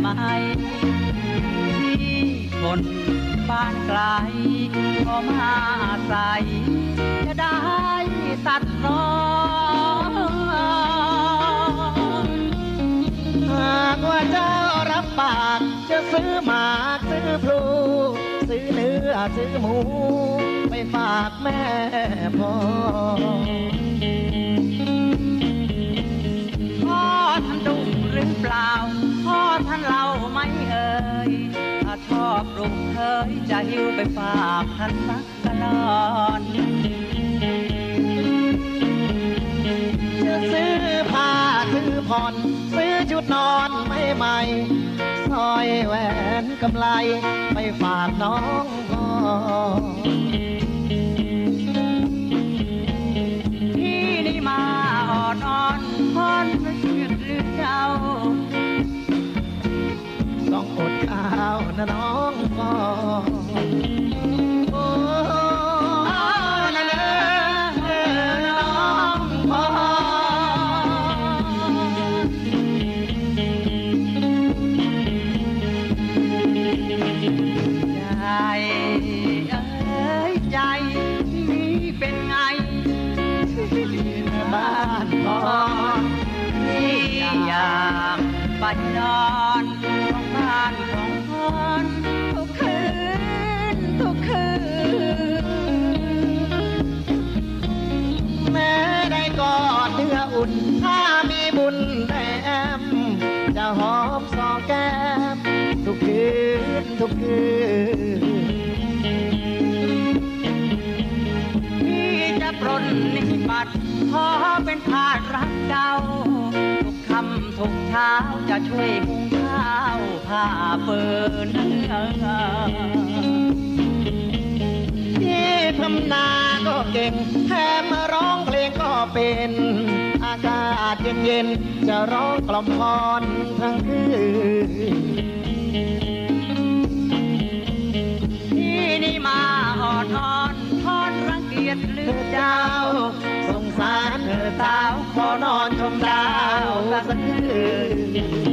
ไหมที่คนบ้านไกลก็มาใส่จะได้ตัดรอนหากว่าเจ้ารับปากจะซื้อหมาซื้อพลูซื้อเนื้อซื้อหมู ไปฝากแม่พ่อพ่อท่านดุหรือเปล่า หิวไปฝากท่านสักกะลอนจะซื้อผ้าซื้อผ่อน ซื้อชุดนอนไม่ใหม่สร้อยแหวนกำไลไปฝากน้องพ่อพี่นี่มาออนอ่อนพอนไม่ชื่อหรือเจ้าต้องอดข้าวนะน้องพ่อ โอ้นะนะน้องพ่อใจเอ้ยใจนี่เป็นไงบ้านพอที่อยากไปนอนของบ้านของ อดเนื้ออุ่นถ้ามีบุญได้แอมจะหอมสองแก้มทุกคืนทุกคืนพี่จะปรนนิบัติขอเป็นทาสรักเจ้าทุกคำทุกเช้าจะช่วยหุงข้าวผ้าเปิดเนื้อที่ทำนาก็เก่งแถมมาร้องเพลงก็เป็น เย็นจะร้องกล่อมพรทั้งคืนที่นี่มาออดอ่อนทอนรังเกียจลืมดาวสงสารเธอสาวขอนอนชมดาวสักคืน